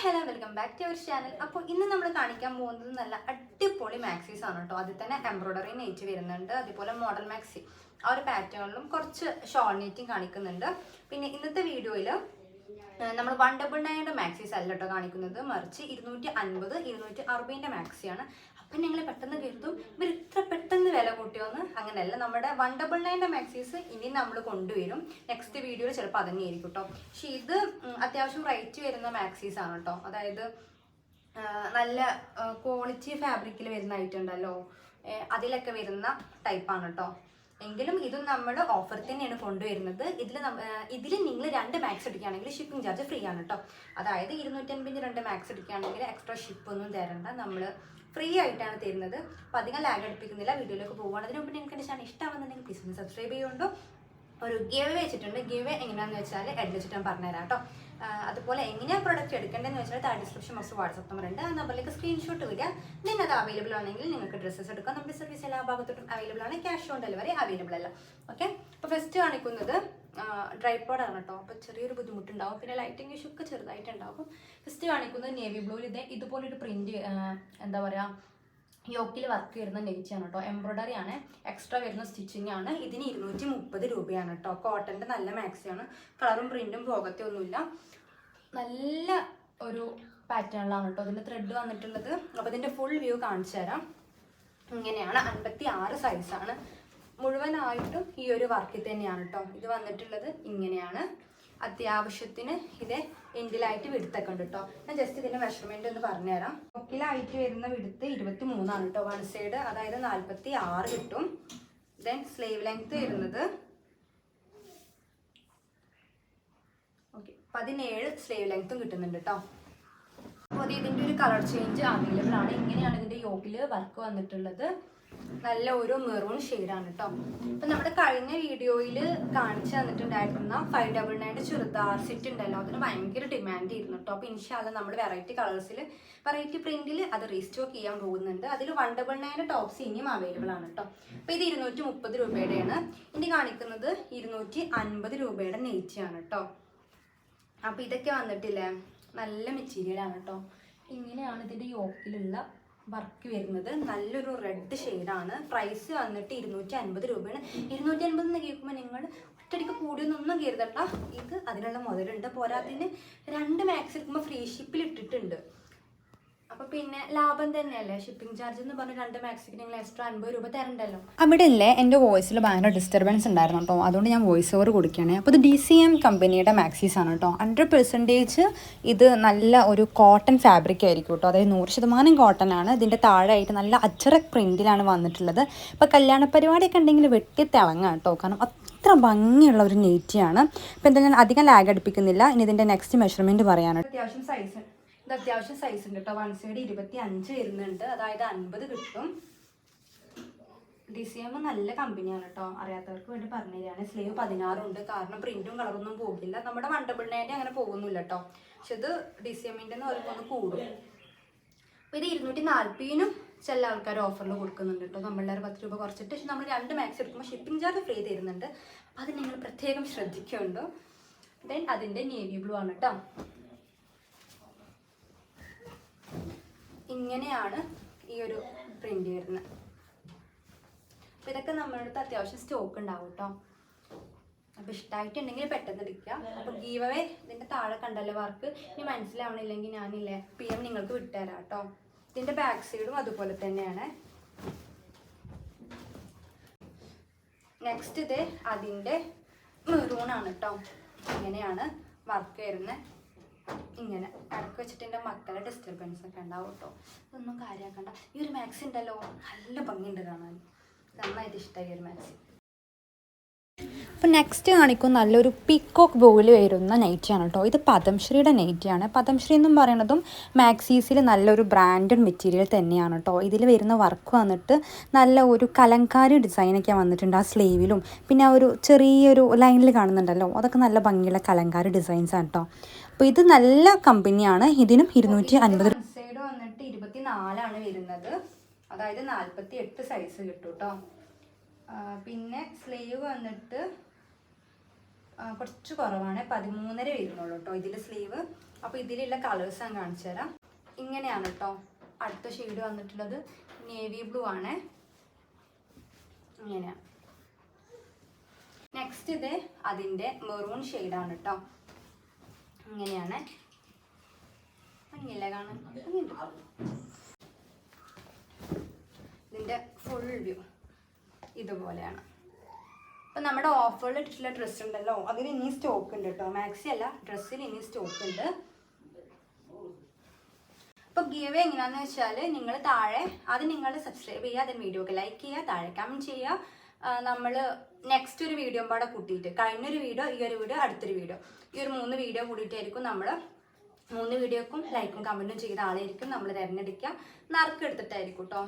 Hello welcome back to our channel. അപ്പോൾ ഇന്ന് നമ്മൾ കാണിക്കാൻ പോകുന്നത് നല്ല അടിപൊളി മാക്സീസ് ആണ് കേട്ടോ. അതിൽ തന്നെ എംബ്രോയ്ഡറി നെയ്റ്റ് വരുന്നുണ്ട് അതുപോലെ മോഡൽ മാക്സി ആ ഒരു പാറ്റേണിലും കുറച്ച് ഷോൾ നെയ്റ്റും കാണിക്കുന്നുണ്ട്. പിന്നെ ഇന്നത്തെ വീഡിയോയിൽ നമ്മൾ വൺ ഡബിൾ നയന്റെ മാക്സീസ് അല്ല കേട്ടോ കാണിക്കുന്നത്. മറിച്ച് ഇരുന്നൂറ്റി അൻപത് ഇരുന്നൂറ്റി അറുപതിന്റെ മാക്സിയാണ് അപ്പം ഞങ്ങൾ പെട്ടെന്ന് കരുതും ഇവർ ഇത്ര പെട്ടെന്ന് വില കൂട്ടിയോന്ന്? അങ്ങനെയല്ല. നമ്മുടെ വൺ ഡബിൾ നയന്റെ മാക്സീസ് ഇനി നമ്മൾ കൊണ്ടുവരും. നെക്സ്റ്റ് വീഡിയോയിൽ ചിലപ്പോൾ അതന്നെ ആയിരിക്കും കേട്ടോ പക്ഷേ ഇത് അത്യാവശ്യം റൈറ്റ് വരുന്ന മാക്സീസ് ആണ് കേട്ടോ അതായത് നല്ല ക്വാളിറ്റി ഫാബ്രിക്കിൽ വരുന്ന ഐറ്റം ഉണ്ടല്ലോ. അതിലൊക്കെ വരുന്ന ടൈപ്പാണ് കേട്ടോ എങ്കിലും ഇതും നമ്മൾ ഓഫർ തന്നെയാണ് കൊണ്ടുവരുന്നത്. ഇതിൽ ഇതിൽ നിങ്ങൾ രണ്ട് മാക്സ് എടുക്കുകയാണെങ്കിൽ ഷിപ്പിംഗ് ചാർജ് ഫ്രീ ആണ് കേട്ടോ അതായത് ഇരുന്നൂറ്റൻപതിന് രണ്ട് മാക്സ് എടുക്കുകയാണെങ്കിൽ എക്സ്ട്രാ ഷിപ്പ് ഒന്നും തരണ്ട. നമ്മൾ ഫ്രീ ആയിട്ടാണ് തരുന്നത്. അപ്പോൾ അധികം ലാഗ് അടുപ്പിക്കുന്നില്ല. വീഡിയോയിലേക്ക് പോകുകയാണ് അതിന് മുമ്പ് നിങ്ങൾക്ക് എന്റെ ചാനൽ ഇഷ്ടമാണെന്നുണ്ടെങ്കിൽ പ്ലീസ് ഒന്ന് സബ്സ്ക്രൈബ് ചെയ്യുന്നുണ്ടോ. ഒരു ഗിവ് വെച്ചിട്ടുണ്ട്. ഗിവ് എങ്ങനെയാണെന്ന് വെച്ചാൽ എഡ് വെച്ചിട്ട് ഞാൻ പറഞ്ഞുതരാം കേട്ടോ അതുപോലെ എങ്ങനെയാണ് പ്രൊഡക്റ്റ് എടുക്കേണ്ടതെന്ന് വെച്ചാൽ താഴെ ഡിസ്ക്രിപ്ഷൻ ബോക്സ് വാട്സപ്പ് നമ്പർ ഉണ്ട്. ആ നമ്പറിലേക്ക് സ്ക്രീൻഷോട്ട് വരിക. നിങ്ങൾ അത് അവൈലബിൾ ആണെങ്കിൽ നിങ്ങൾക്ക് ഡ്രസ്സസ് എടുക്കാം. നമ്മുടെ സർവീസ് എല്ലാ ഭാഗത്തോട്ടും അവൈലബിൾ ആണ്. ക്യാഷ് ഓൺ ഡെലിവറി അവൈലബിൾ അല്ല. ഓക്കെ അപ്പോൾ ഫസ്റ്റ് കാണിക്കുന്നത് ഡ്രൈപോഡാണ് ആണ് കേട്ടോ അപ്പോൾ ചെറിയൊരു ബുദ്ധിമുട്ടുണ്ടാവും. പിന്നെ ലൈറ്റിംഗ് ഇഷ്യൂ ഒക്കെ ചെറുതായിട്ട് ചെറുതായിട്ടുണ്ടാവും ഫസ്റ്റ് കാണിക്കുന്നത് നേവി ബ്ലൂവിൽ ഇതേ ഇതുപോലൊരു പ്രിന്റ് എന്താ പറയുക യോക്കിൽ വർക്ക് വരുന്ന നെയ്ച്ചാണ് കേട്ടോ എംബ്രോയ്ഡറി ആണ്. എക്സ്ട്രാ വരുന്ന സ്റ്റിച്ചിങ് ആണ്. ഇതിന് ഇരുന്നൂറ്റി മുപ്പത് രൂപയാണ് കേട്ടോ കോട്ടന്റെ നല്ല മാക്സിയാണ് കളറും പ്രിന്റും പോകത്തെ ഒന്നുമില്ല നല്ല ഒരു പാറ്റേണിലാണ് കേട്ടോ ഇതിന്റെ ത്രെഡ് വന്നിട്ടുള്ളത്. അപ്പോൾ ഇതിന്റെ ഫുൾ വ്യൂ കാണിച്ചു തരാം. ഇങ്ങനെയാണ് അൻപത്തി ആറ് സൈസാണ് മുഴുവനായിട്ടും ഈ ഒരു വർക്കിൽ തന്നെയാണ് കേട്ടോ ഇത് വന്നിട്ടുള്ളത് ഇങ്ങനെയാണ്. അത്യാവശ്യത്തിന് ഇത് എൻഡിലായിട്ട് വിടുത്തൊക്കെ ഉണ്ട് കേട്ടോ ഞാൻ ജസ്റ്റ് ഇതിന്റെ മെഷർമെന്റ് ഒന്ന് പറഞ്ഞുതരാം. ഒക്കിലായിട്ട് വരുന്ന വിടുത്ത് ഇരുപത്തി മൂന്നാണ് കേട്ടോ വൺ സൈഡ് അതായത് നാൽപ്പത്തി ആറ് കിട്ടും. ദെൻ സ്ലീവ് ലെങ്ത് വരുന്നത് ഓക്കെ പതിനേഴ് സ്ലീവ് ലെങ്ത്തും കിട്ടുന്നുണ്ട് കേട്ടോ അപ്പോൾ അത് ഇതിന്റെ ഒരു കളർ ചേഞ്ച് അവൈലബിൾ ആണ്. ഇങ്ങനെയാണ് ഇതിന്റെ യോക്കിൽ വർക്ക് വന്നിട്ടുള്ളത്. നല്ല ഒരു മെറൂൺ ഷെയ്ഡാണ് കേട്ടോ അപ്പം നമ്മുടെ കഴിഞ്ഞ വീഡിയോയിൽ കാണിച്ചു തന്നിട്ടുണ്ടായിരുന്ന ഫൈവ് ഡബിൾ നയന്റെ ചുരിദാർ സെറ്റ് ഉണ്ടല്ലോ. അതിന് ഭയങ്കര ഡിമാൻഡ് ആയിരുന്നു കേട്ടോ അപ്പോൾ ഇൻഷാല്ല നമ്മൾ വെറൈറ്റി കളേഴ്സിൽ വെറൈറ്റി പ്രിന്റിൽ അത് റീസ്റ്റോക്ക് ചെയ്യാൻ പോകുന്നുണ്ട്. അതിൽ വൺ ഡബിൾ നയന്റെ ടോപ്സ് ഇനിയും അവൈലബിൾ ആണ് കേട്ടോ അപ്പോൾ ഇത് ഇരുന്നൂറ്റി മുപ്പത് രൂപയുടെയാണ്. ഇനി കാണിക്കുന്നത് ഇരുന്നൂറ്റി അൻപത് രൂപയുടെ നെയ്റ്റിയാണ് കേട്ടോ അപ്പോൾ ഇതൊക്കെ വന്നിട്ടില്ലേ? നല്ല മെറ്റീരിയലാണ് കേട്ടോ ഇങ്ങനെയാണ് ഇതിന്റെ യോക്കിലുള്ള വർക്ക് വരുന്നത്. നല്ലൊരു റെഡ് ഷെയ്ഡാണ് പ്രൈസ് വന്നിട്ട് ഇരുന്നൂറ്റി അൻപത് രൂപയാണ്. ഇരുന്നൂറ്റി അൻപത് എന്ന് കേൾക്കുമ്പോൾ നിങ്ങൾ ഒറ്റടിക്ക് കൂടിയൊന്നും കരുതട്ടോ ഇത് അതിനുള്ള മുതലുണ്ട്. പോരാത്തിന് രണ്ട് മാക്സ് എടുക്കുമ്പോൾ ഫ്രീ ഷിപ്പിൽ ഇട്ടിട്ടുണ്ട്. പിന്നെ ലാഭം തന്നെയല്ലേ? ഷിപ്പിംഗ് ചാർജ് എന്ന് പറഞ്ഞ രണ്ട് മാക്സിക്ക് നിങ്ങൾ എക്സ്ട്രാ അൻപത് രൂപ തരണ്ടല്ലോ. അവിടെ അല്ലേ എന്റെ വോയിസിൽ ഭയങ്കര ഡിസ്റ്റർബൻസ് ഉണ്ടായിരുന്നു കേട്ടോ. അതുകൊണ്ട് ഞാൻ വോയിസ് ഓവർ കൊടുക്കുകയാണ്. അപ്പോൾ ഇത് ഡി സി എം കമ്പനിയുടെ മാക്സീസ് ആണ് കേട്ടോ. ഹൺഡ്രഡ് പെർസെന്റേജ് ഇത് നല്ല ഒരു കോട്ടൺ ഫാബ്രിക് ആയിരിക്കും കേട്ടോ. അതായത് നൂറ് ശതമാനം കോട്ടൺ ആണ്. ഇതിന്റെ താഴെയായിട്ട് നല്ല അച്ചറക് പ്രിന്റിലാണ് വന്നിട്ടുള്ളത്. ഇപ്പോൾ കല്യാണ പരിപാടിയൊക്കെ ഉണ്ടെങ്കിൽ വെട്ടി തിളങ്ങാം കേട്ടോ. കാരണം അത്ര ഭംഗിയുള്ള ഒരു നെയ്റ്റിയാണ് അപ്പോൾ എന്താ ഞാൻ അധികം ലാഗ് അടുപ്പിക്കുന്നില്ല. ഇനി ഇതിന്റെ നെക്സ്റ്റ് മെഷർമെന്റ് പറയാനാണ്. അത്യാവശ്യം സൈസ് ഇത് അത്യാവശ്യം സൈസ് ഉണ്ട് കേട്ടോ വൺ സൈഡ് ഇരുപത്തി അഞ്ച് വരുന്നുണ്ട്. അതായത് അൻപത് കിട്ടും. ഡി സി എം നല്ല കമ്പനിയാണ് കേട്ടോ അറിയാത്തവർക്ക് വേണ്ടി പറഞ്ഞു തരാണ്. സ്ലീവ് പതിനാറുണ്ട് കാരണം പ്രിന്റും കളറൊന്നും പോകില്ല. നമ്മുടെ വണ്ടബിളിനേന്റെ അങ്ങനെ പോകുന്നില്ല കേട്ടോ പക്ഷെ ഇത് ഡി സി എമ്മിന്റെ ഒന്ന് കൂടും. അപ്പോൾ ഇത് ഇരുന്നൂറ്റി നാൽപ്പതിനും ചില ആൾക്കാർ ഓഫറിൽ കൊടുക്കുന്നുണ്ട് കേട്ടോ നമ്മളെ ഒരു പത്ത് രൂപ കുറച്ചിട്ട്. പക്ഷെ നമ്മൾ രണ്ട് മാക്സ് എടുക്കുമ്പോൾ ഷിപ്പിംഗ് ചാർജ് ഫ്രീ തരുന്നുണ്ട്. അത് നിങ്ങൾ പ്രത്യേകം ശ്രദ്ധിക്കുന്നുണ്ടോ ദെൻ അതിന്റെ നേവി ബ്ലൂ ആണ് കേട്ടോ ഇങ്ങനെയാണ് ഈ ഒരു പ്രിന്റ് വരുന്നത്. അപ്പോൾ ഇതൊക്കെ നമ്മുടെ അടുത്ത് അത്യാവശ്യം സ്റ്റോക്ക് ഉണ്ടാവും കേട്ടോ അപ്പോൾ ഇഷ്ടമായിട്ടുണ്ടെങ്കിൽ പെട്ടെന്ന് എടുക്കുക. അപ്പോൾ ഗീവവേ ഇതിന്റെ താഴെ കണ്ടല്ലോ വർക്ക് ഇനി മനസ്സിലാവണില്ലെങ്കിൽ ഞാനില്ലേ പി എം നിങ്ങൾക്ക് വിട്ടുതരാം കേട്ടോ ഇതിന്റെ ബാക്ക് സൈഡും അതുപോലെ തന്നെയാണ്. നെക്സ്റ്റ് ഇത് അതിന്റെ മെറൂൺ ആണ് കേട്ടോ ഇങ്ങനെയാണ് വർക്ക് വരുന്നത്. ഇങ്ങനെ ഇടയ്ക്ക് വെച്ചിട്ട് എന്റെ മക്കളെ ഡിസ്റ്റർബൻസ് ഒക്കെ ഉണ്ടാവും കേട്ടോ ഇതൊന്നും കാര്യമാക്കണ്ട ഈ ഒരു മാക്സി ഉണ്ടല്ലോ നല്ല ഭംഗിയുണ്ട് കാണാൻ. നന്നായിട്ട് ഇഷ്ടമായി ഒരു മാക്സി അപ്പോൾ നെക്സ്റ്റ് കാണിക്കും നല്ലൊരു പീക്കോക്ക് ബോയിൽ വരുന്ന നൈറ്റിയാണ് കേട്ടോ ഇത് പദംശ്രീയുടെ നൈറ്റിയാണ് പദംശ്രീ എന്നും പറയുന്നതും മാക്സീസിൽ നല്ലൊരു ബ്രാൻഡഡ് മെറ്റീരിയൽ തന്നെയാണ് കേട്ടോ ഇതിൽ വരുന്ന വർക്ക് വന്നിട്ട് നല്ല ഒരു കലങ്കാരി ഡിസൈനൊക്കെ വന്നിട്ടുണ്ട് ആ സ്ലീവിലും പിന്നെ ആ ഒരു ചെറിയൊരു ലൈനിൽ കാണുന്നുണ്ടല്ലോ. അതൊക്കെ നല്ല ഭംഗിയുള്ള കലങ്കാരി ഡിസൈൻസാണ് കേട്ടോ അപ്പോൾ ഇത് നല്ല കമ്പനിയാണ്. ഇതിനും ഇരുന്നൂറ്റി അൻപത് സൈഡ് വന്നിട്ട് ഇരുപത്തി നാലാണ് വരുന്നത്. അതായത് നാൽപ്പത്തി എട്ട് സൈസ് കിട്ടും കേട്ടോ പിന്നെ സ്ലീവ് വന്നിട്ട് കുറച്ച് കുറവാണ് പതിമൂന്നര വരുന്നുള്ളൂ കേട്ടോ ഇതിൽ സ്ലീവ് അപ്പോൾ ഇതിലുള്ള കളേഴ്സ് ഞാൻ കാണിച്ചു തരാം. ഇങ്ങനെയാണ് കേട്ടോ അടുത്ത ഷെയ്ഡ് വന്നിട്ടുള്ളത്. നേവി ബ്ലൂ ആണ്. ഇങ്ങനെയാണ്. നെക്സ്റ്റ് ഇത് അതിന്റെ മെറൂൺ ഷെയ്ഡാണ് കേട്ടോ ഇങ്ങനെയാണ്. ഭംഗിയില്ല കാണാൻ. ഇതിന്റെ ഫുൾ വ്യൂ ഇതുപോലെയാണ്. അപ്പം നമ്മുടെ ഓഫറിൽ ഇട്ടിട്ടുള്ള ഡ്രസ്സ് ഉണ്ടല്ലോ അതിൽ ഇനി സ്റ്റോക്ക് ഉണ്ട് കേട്ടോ മാക്സി അല്ല ഡ്രസ്സിൽ ഇനി സ്റ്റോക്ക് ഉണ്ട്. അപ്പോൾ ഗീവ് എങ്ങനെയാണെന്ന് വെച്ചാൽ നിങ്ങൾ താഴെ അത് നിങ്ങൾ സബ്സ്ക്രൈബ് ചെയ്യുക അതിന് വീഡിയോക്ക് ലൈക്ക് ചെയ്യുക താഴെ കമന്റ് ചെയ്യുക. നമ്മൾ നെക്സ്റ്റ് ഒരു വീഡിയോ പാടെ കൂട്ടിയിട്ട്. കഴിഞ്ഞൊരു വീഡിയോ ഈ ഒരു വീഡിയോ അടുത്തൊരു വീഡിയോ ഈ ഒരു മൂന്ന് വീഡിയോ കൂടിയിട്ടായിരിക്കും നമ്മൾ മൂന്ന് വീഡിയോക്കും ലൈക്കും കമന്റും ചെയ്ത ആളായിരിക്കും നമ്മൾ തിരഞ്ഞെടുക്കുക. നറുക്കെടുത്തിട്ടായിരിക്കും കേട്ടോ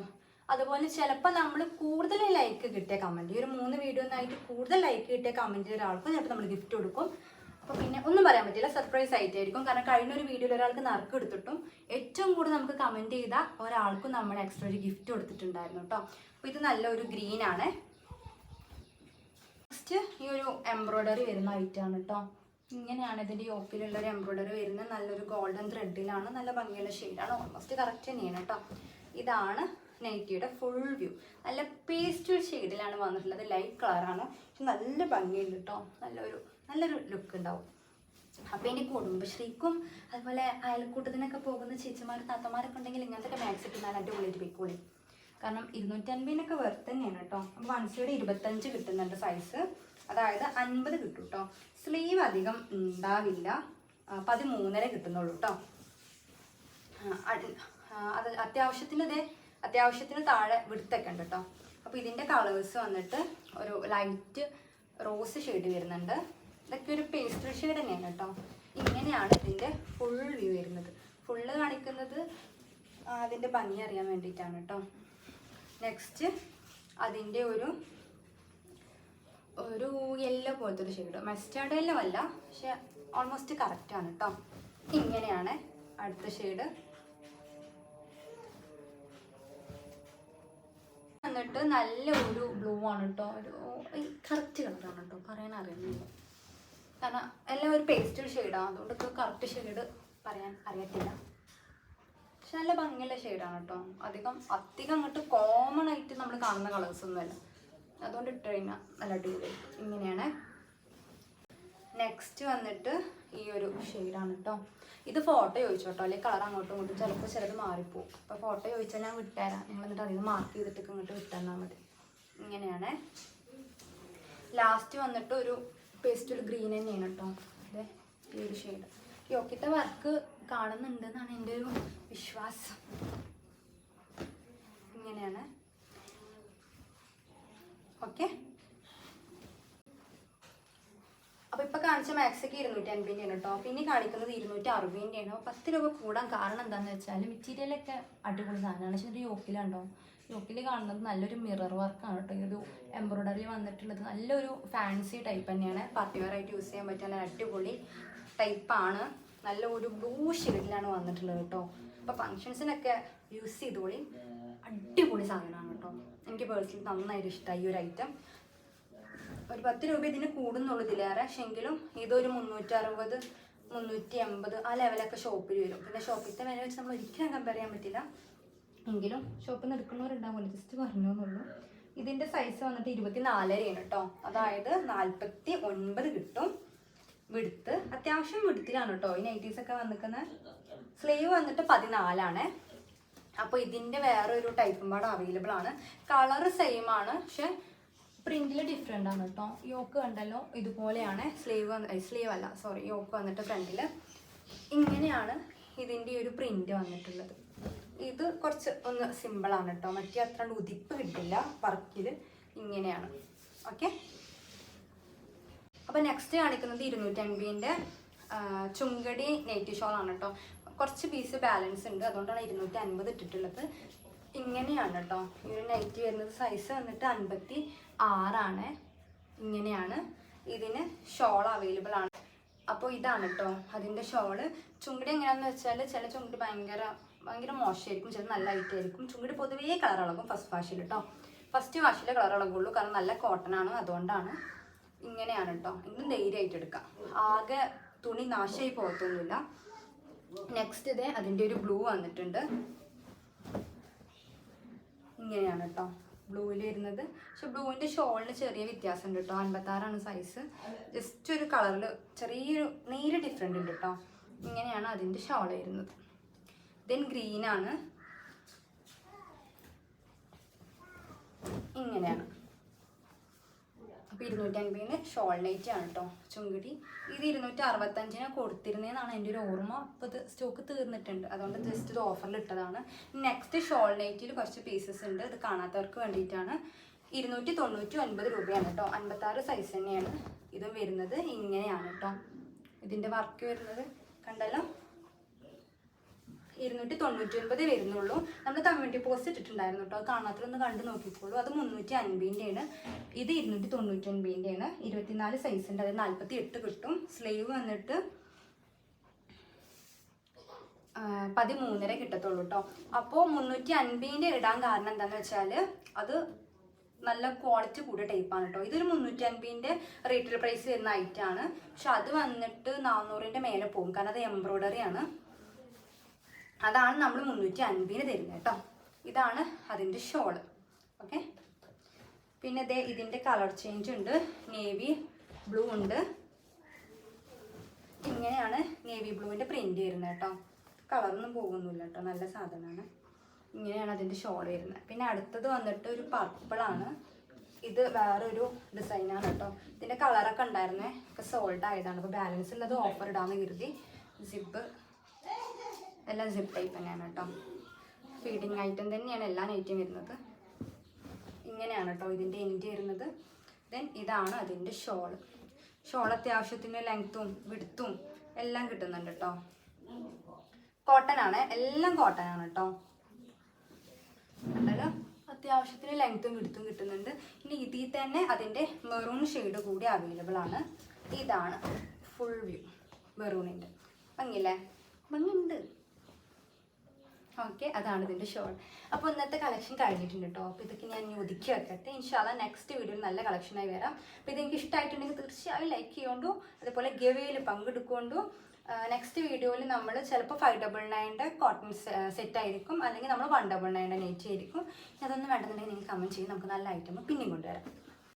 അതുപോലെ ചിലപ്പോൾ നമ്മൾ കൂടുതൽ ലൈക്ക് കിട്ടിയ കമന്റ് ഈ ഒരു മൂന്ന് വീഡിയോ ഒന്നായിട്ട് കൂടുതൽ ലൈക്ക് കിട്ടിയ കമന്റ് ഒരാൾക്ക് ചിലപ്പോൾ നമ്മൾ ഗിഫ്റ്റ് കൊടുക്കും. അപ്പോൾ പിന്നെ ഒന്നും പറയാൻ പറ്റില്ല. സർപ്രൈസ് ആയിട്ടായിരിക്കും. കാരണം കഴിഞ്ഞ ഒരു വീഡിയോയിൽ ഒരാൾക്ക് നറുക്ക് എടുത്തിട്ടും ഏറ്റവും കൂടുതൽ നമുക്ക് കമന്റ് ചെയ്ത ഒരാൾക്കും നമ്മൾ എക്സ്ട്രാ ഒരു ഗിഫ്റ്റ് കൊടുത്തിട്ടുണ്ടായിരുന്നു കേട്ടോ അപ്പോൾ ഇത് നല്ലൊരു ഗ്രീനാണ് നെക്സ്റ്റ് ഈ ഒരു എംബ്രോയ്ഡറി വരുന്ന ഐറ്റമാണ് കേട്ടോ ഇങ്ങനെയാണ് ഇതിന്റെ യോക്കിലുള്ള ഒരു എംബ്രോയ്ഡറി വരുന്നത്. നല്ലൊരു ഗോൾഡൻ ത്രെഡിലാണ് നല്ല ഭംഗിയുള്ള ഷെയ്ഡാണ് ഓൾമോസ്റ്റ് കറക്റ്റ് തന്നെയാണ് കേട്ടോ ഇതാണ് നൈറ്റിയുടെ ഫുൾ വ്യൂ നല്ല പേസ്റ്റൽ ഷെയ്ഡിലാണ് വന്നിട്ടുള്ളത്. ലൈറ്റ് കളറാണ് നല്ല ഭംഗിയുണ്ട് കേട്ടോ നല്ലൊരു നല്ലൊരു ലുക്ക് ഉണ്ടാവും. അപ്പോൾ ഇനി കുടുംബശ്രീക്കും അതുപോലെ അയൽക്കൂട്ടത്തിനൊക്കെ പോകുന്ന ചേച്ചിമാർ താത്തമാരൊക്കെ ഉണ്ടെങ്കിൽ ഇങ്ങനത്തെ മാക്സ് ഇട്ടുന്നാൽ അടിപൊളിയായിട്ട് പോയിക്കോളി. കാരണം ഇരുന്നൂറ്റി അൻപതിനൊക്കെ വെറുതെ തന്നെയാണ് കേട്ടോ അപ്പോൾ വൺസിയുടെ ഇരുപത്തഞ്ച് കിട്ടുന്നുണ്ട് സൈസ് അതായത് അൻപത് കിട്ടും കേട്ടോ സ്ലീവ് അധികം ഉണ്ടാവില്ല. പതിമൂന്നര കിട്ടുന്നുള്ളൂ കേട്ടോ അത് അത്യാവശ്യത്തിന് ഇതേ അത്യാവശ്യത്തിന് താഴെ വിടുത്തൊക്കെ ഉണ്ട് കേട്ടോ അപ്പോൾ ഇതിന്റെ കളേഴ്സ് വന്നിട്ട് ഒരു ലൈറ്റ് റോസ് ഷെയ്ഡ് വരുന്നുണ്ട്. ഇതൊക്കെ ഒരു പേസ്റ്റൽ ഷെയ്ഡ് തന്നെയാണ് കേട്ടോ ഇങ്ങനെയാണ് ഇതിന്റെ ഫുൾ വ്യൂ വരുന്നത്. ഫുള്ള് കാണിക്കുന്നത് അതിന്റെ ഭംഗി അറിയാൻ വേണ്ടിയിട്ടാണ് കേട്ടോ നെക്സ്റ്റ് അതിന്റെ ഒരു ഒരു യെല്ലോ പോലത്തെ ഒരു ഷെയ്ഡ് മസ്റ്റാർഡ് യെല്ലോ അല്ല പക്ഷെ ഓൾമോസ്റ്റ് കറക്റ്റാണ് കേട്ടോ ഇങ്ങനെയാണ് അടുത്ത ഷെയ്ഡ് എന്നിട്ട് നല്ല ഒരു ബ്ലൂ ആണ് കേട്ടോ ഒരു കറക്റ്റ് കളറാണ് കേട്ടോ പറയാൻ അറിയുന്നില്ല കാരണം എല്ലാം ഒരു പേസ്റ്റൽ ഷെയ്ഡാണ് അതുകൊണ്ട് കറക്റ്റ് ഷെയ്ഡ് പറയാൻ അറിയത്തില്ല. പക്ഷെ നല്ല ഭംഗിയുള്ള ഷെയ്ഡാണ് കേട്ടോ. അധികം അധികം അങ്ങോട്ട് കോമൺ ആയിട്ട് നമ്മൾ കാണുന്ന കളേഴ്സ് ഒന്നുമല്ല അതുകൊണ്ട് ഇട്ട് കഴിഞ്ഞാൽ നല്ല അടിപൊളി. ഇങ്ങനെയാണ്. നെക്സ്റ്റ് വന്നിട്ട് ഈ ഒരു ഷെയ്ഡാണ് കേട്ടോ. ഇത് ഫോട്ടോ ചോദിച്ചു കേട്ടോ. അല്ലെങ്കിൽ കളർ അങ്ങോട്ടും ഇങ്ങോട്ടും ചിലപ്പോൾ ചിലത് മാറിപ്പോവും. അപ്പോൾ ഫോട്ടോ ചോദിച്ചാൽ ഞാൻ വിട്ടുതരാം. നിങ്ങൾ എന്നിട്ട് അതിന് മാർക്ക് ചെയ്തിട്ട് ഇങ്ങോട്ട് വിട്ടുതന്നാൽ മതി. ഇങ്ങനെയാണ്. ലാസ്റ്റ് വന്നിട്ട് ഒരു പേസ്റ്റ് ഒരു ഗ്രീൻ തന്നെയാണ് കേട്ടോ. അതെ ഈ ഒരു ഷെയ്ഡ് യോക്കിത്തെ വർക്ക് കാണുന്നുണ്ട് എന്നാണ് എന്റെ ഒരു വിശ്വാസം. ഇങ്ങനെയാണ്. ഓക്കെ. അപ്പോൾ ഇപ്പോൾ കാണിച്ച മാക്സൊക്കെ ഇരുന്നൂറ്റി അൻപതിന്റെയാണ് കേട്ടോ പിന്നെ കാണിക്കുന്നത് ഇരുന്നൂറ്റി അറുപതിന്റെയാണ് അപ്പോൾ പത്ത് രൂപ കൂടാൻ കാരണം എന്താണെന്ന് വെച്ചാൽ മെറ്റീരിയലൊക്കെ അടിപൊളി സാധനമാണ്. പക്ഷേ ഒരു യോക്കിലുണ്ടോ യോക്കിൽ കാണുന്നത് നല്ലൊരു മിറർ വർക്കാണ് കേട്ടോ ഒരു എംബ്രോയ്ഡറി വന്നിട്ടുള്ളത് നല്ലൊരു ഫാൻസി ടൈപ്പ് തന്നെയാണ്. പാർട്ടി വെയർ ആയിട്ട് യൂസ് ചെയ്യാൻ പറ്റുന്ന അടിപൊളി ടൈപ്പാണ്. നല്ല ഒരു ബ്ലൂ ഷെയ്ഡിലാണ് വന്നിട്ടുള്ളത് കേട്ടോ. അപ്പോൾ ഫങ്ഷൻസിനൊക്കെ യൂസ് ചെയ്തോളി. അടിപൊളി സാധനമാണ് കേട്ടോ. എനിക്ക് പേഴ്സണലി നന്നായിട്ട് ഇഷ്ടമായി ഈ ഒരു ഐറ്റം. ഒരു പത്ത് രൂപ ഇതിന് കൂടുന്നുള്ളൂ ഇതിലേറെ. പക്ഷെ എങ്കിലും ഇതൊരു മുന്നൂറ്റി അറുപത് മുന്നൂറ്റി എൺപത് ആ ലെവലൊക്കെ ഷോപ്പിൽ വരും. പിന്നെ ഷോപ്പിലത്തെ വില വെച്ച് നമ്മൾ ഒരിക്കലും കമ്പയർ ചെയ്യാൻ പറ്റില്ല. എങ്കിലും ഷോപ്പിൽ നിന്ന് എടുക്കുന്നവരുണ്ടാവുമല്ലോ ജസ്റ്റ് പറഞ്ഞു എന്നുള്ളൂ ഇതിന്റെ സൈസ് വന്നിട്ട് ഇരുപത്തി നാലരയാണ് കേട്ടോ. അതായത് നാൽപ്പത്തി ഒൻപത് കിട്ടും. വിടുത്ത്. അത്യാവശ്യം വിടുത്തിലാണ് കേട്ടോ ഈ നൈറ്റീസ് ഒക്കെ വന്നിരിക്കുന്നത് സ്ലീവ് വന്നിട്ട് പതിനാലാണ്. ഇതിന്റെ വേറെ ഒരു ടൈപ്പും പാടെ അവൈലബിൾ ആണ്. കളർ സെയിം ആണ് പക്ഷെ പ്രിന്റിൽ ഡിഫറെന്റ് ആണ് കേട്ടോ യോക്ക് കണ്ടല്ലോ ഇതുപോലെയാണ്. സ്ലീവ് സ്ലീവ് അല്ല സോറി യോക്ക് വന്നിട്ട് ഫ്രണ്ടിൽ ഇങ്ങനെയാണ് ഇതിന്റെ ഒരു പ്രിന്റ് വന്നിട്ടുള്ളത്. ഇത് കുറച്ച് ഒന്ന് സിമ്പിളാണ് കേട്ടോ മറ്റേ അത്ര ഉതിപ്പ് കിട്ടില്ല വർക്കിൽ ഇങ്ങനെയാണ്. ഓക്കെ അപ്പോൾ നെക്സ്റ്റ് കാണിക്കുന്നത് ഇരുന്നൂറ്റി അൻപതിന്റെ ചുങ്കടി നെയ്റ്റി ആണ് കേട്ടോ കുറച്ച് പീസ് ബാലൻസ് ഉണ്ട്. അതുകൊണ്ടാണ് ഇരുന്നൂറ്റി അൻപത് ഇട്ടിട്ടുള്ളത്. ഇങ്ങനെയാണ് കേട്ടോ ഈ ഒരു നൈറ്റി വരുന്നത് സൈസ് വന്നിട്ട് അൻപത്തി ആറാണ് ഇങ്ങനെയാണ്. ഇതിന് ഷോൾ അവൈലബിൾ ആണ്. അപ്പോൾ ഇതാണ് കേട്ടോ അതിന്റെ ഷോൾ ചുങ്കടി എങ്ങനെയാണെന്ന് വെച്ചാൽ ചില ചുങ്കടി ഭയങ്കര ഭയങ്കര മോശമായിരിക്കും. ചില നല്ല ആയിരിക്കും. ചുങ്കടി പൊതുവേ കളർ ഇളകും ഫസ്റ്റ് വാഷിൽ കേട്ടോ ഫസ്റ്റ് വാഷിലെ കളർ ഇളകുള്ളൂ. കാരണം നല്ല കോട്ടൺ ആണ്. അതുകൊണ്ടാണ് ഇങ്ങനെയാണ് കേട്ടോ ഇന്നും ധൈര്യമായിട്ട് എടുക്കാം. ആകെ തുണി നാശമായി പോകത്തൊന്നുമില്ല. നെക്സ്റ്റ് ഇതേ അതിന്റെ ഒരു ബ്ലൂ വന്നിട്ടുണ്ട്. ഇങ്ങനെയാണ് കേട്ടോ ബ്ലൂവിൽ വരുന്നത്. പക്ഷെ ബ്ലൂവിന്റെ ഷോളിന് ചെറിയ വ്യത്യാസം ഉണ്ട് കേട്ടോ അൻപത്താറാണ് സൈസ് ജസ്റ്റ് ഒരു കളറിൽ ചെറിയൊരു നേരെ ഡിഫറെന്റ് ഉണ്ട് കേട്ടോ ഇങ്ങനെയാണ് അതിന്റെ ഷോൾ വരുന്നത്. ദെൻ ഗ്രീനാണ് ഇങ്ങനെയാണ്. അപ്പോൾ ഇരുന്നൂറ്റി അൻപതിന് ഷോൾ നൈറ്റ് ആണ് കേട്ടോ ചുങ്കിടി. ഇത് ഇരുന്നൂറ്റി അറുപത്തഞ്ചിന് കൊടുത്തിരുന്നതെന്നാണ് എന്റെ ഒരു ഓർമ്മ. അപ്പോൾ ഇത് സ്റ്റോക്ക് തീർന്നിട്ടുണ്ട്. അതുകൊണ്ട് ജസ്റ്റ് ഇത് ഓഫറിൽ ഇട്ടതാണ്. നെക്സ്റ്റ് ഷോൾ നൈറ്റിൽ കുറച്ച് പീസസ് ഉണ്ട്. ഇത് കാണാത്തവർക്ക് വേണ്ടിയിട്ടാണ്. ഇരുന്നൂറ്റി തൊണ്ണൂറ്റി ഒൻപത് രൂപയാണ് കേട്ടോ അൻപത്താറ് സൈസ് തന്നെയാണ്. ഇത് വരുന്നത് ഇങ്ങനെയാണ് കേട്ടോ ഇതിന്റെ വർക്ക് വരുന്നത്. കണ്ടല്ലോ? ഇരുന്നൂറ്റി തൊണ്ണൂറ്റി ഒൻപത് വരുന്നുള്ളൂ. നമ്മൾ കമ്മ്യൂണിറ്റി പോസ്റ്റ് ഇട്ടിട്ടുണ്ടായിരുന്നു കേട്ടോ. അത് കാണാത്തൊന്ന് കണ്ടു നോക്കിക്കോളൂ. അത് മുന്നൂറ്റി അൻപതിന്റെയാണ് ഇത് ഇരുന്നൂറ്റി തൊണ്ണൂറ്റി ഒൻപതിന്റെയാണ് ഇരുപത്തിനാല് സൈസിന്റെ അത് നാൽപ്പത്തി എട്ട് കിട്ടും. സ്ലീവ് വന്നിട്ട് പതിമൂന്നര കിട്ടത്തുള്ളൂ കേട്ടോ. അപ്പോൾ മുന്നൂറ്റി അൻപതിന്റെ ഇടാൻ കാരണം എന്താണെന്ന് വെച്ചാൽ അത് നല്ല ക്വാളിറ്റി കൂടിയ ടൈപ്പാണ് കേട്ടോ. ഇതൊരു മുന്നൂറ്റി അൻപതിന്റെ റീറ്റെയിൽ പ്രൈസ് വരുന്ന ഐറ്റാണ് പക്ഷെ അത് വന്നിട്ട് നാനൂറിന്റെ മേലെ പോകും. കാരണം അത് എംബ്രോയിഡറി ആണ്. അതാണ് നമ്മൾ മുന്നൂറ്റി അൻപതിന് തരുന്നത് കേട്ടോ. ഇതാണ് അതിന്റെ ഷോൾ ഓക്കെ? പിന്നെ ഇതേ ഇതിന്റെ കളർ ചേഞ്ച് ഉണ്ട്. നേവി ബ്ലൂ ഉണ്ട്. ഇങ്ങനെയാണ് നേവി ബ്ലൂവിന്റെ പ്രിന്റ് വരുന്നത് കേട്ടോ. കളറൊന്നും പോകുന്നില്ല കേട്ടോ. നല്ല സാധനമാണ്. ഇങ്ങനെയാണ് അതിന്റെ ഷോൾ വരുന്നത്. പിന്നെ അടുത്തത് വന്നിട്ട് ഒരു പർപ്പിളാണ്. ഇത് വേറൊരു ഡിസൈനാണ് കേട്ടോ. ഇതിന്റെ കളറൊക്കെ ഉണ്ടായിരുന്നേ. ഒക്കെ സോൾഡ് ആയതാണ്. അപ്പോൾ ബാലൻസ് ഉള്ളത് ഓഫർ ഇടാമെന്ന് കരുതി. സിബ് എല്ലാം സിപ്പ് ടൈപ്പ് തന്നെയാണ് കേട്ടോ. ഫീഡിങ് ഐറ്റം തന്നെയാണ് എല്ലാ നൈറ്റും വരുന്നത്. ഇങ്ങനെയാണ് കേട്ടോ ഇതിന്റെ എൻഡ് വരുന്നത്. ദെൻ ഇതാണ് അതിന്റെ ഷോൾ ഷോൾ അത്യാവശ്യത്തിന് ലെങ്ത്തും വിടുത്തും എല്ലാം കിട്ടുന്നുണ്ട് കേട്ടോ. കോട്ടൺ ആണ്. എല്ലാം കോട്ടൺ ആണ് കേട്ടോ. കണ്ടല്ലോ അത്യാവശ്യത്തിന് ലെങ്ത്തും വിടുത്തും കിട്ടുന്നുണ്ട്. ഇനി ഇതിൽ തന്നെ അതിന്റെ മെറൂൺ ഷെയ്ഡ് കൂടി അവൈലബിൾ ആണ്. ഇതാണ് ഫുൾ വ്യൂ മെറൂണിന്റെ ഭംഗിയില്ലേ? ഭംഗിയുണ്ട് ഓക്കെ അതാണ് ഇതിന്റെ ഷോൾ അപ്പോൾ ഇന്നത്തെ കളക്ഷൻ കഴിഞ്ഞിട്ടുണ്ട് കേട്ടോ അപ്പോൾ ഇതൊക്കെ ഞാൻ ഒതുക്കി വെക്കട്ടെ. ഇൻഷാല്ല നെക്സ്റ്റ് വീഡിയോയിൽ നല്ല കളക്ഷനായി വരാം. അപ്പോൾ ഇതെനിക്ക് ഇഷ്ടമായിട്ടുണ്ടെങ്കിൽ തീർച്ചയായും ലൈക്ക് ചെയ്യോണ്ടു. അതുപോലെ ഗവേയിൽ പങ്കെടുക്കുകൊണ്ടു നെക്സ്റ്റ് വീഡിയോയിൽ നമ്മൾ ചിലപ്പോൾ ഫൈവ് ഡബിൾ നയന്റെ കോട്ടൺ സെറ്റ് ആയിരിക്കും. അല്ലെങ്കിൽ നമ്മൾ വൺ ഡബിൾ നയന്റെ നെറ്റ് ആയിരിക്കും. അതൊന്നും വേണ്ടെന്നുണ്ടെങ്കിൽ നിങ്ങൾ കമന്റ് ചെയ്യും. നമുക്ക് നല്ല ഐറ്റം പിന്നെയും കൊണ്ടുവരാം.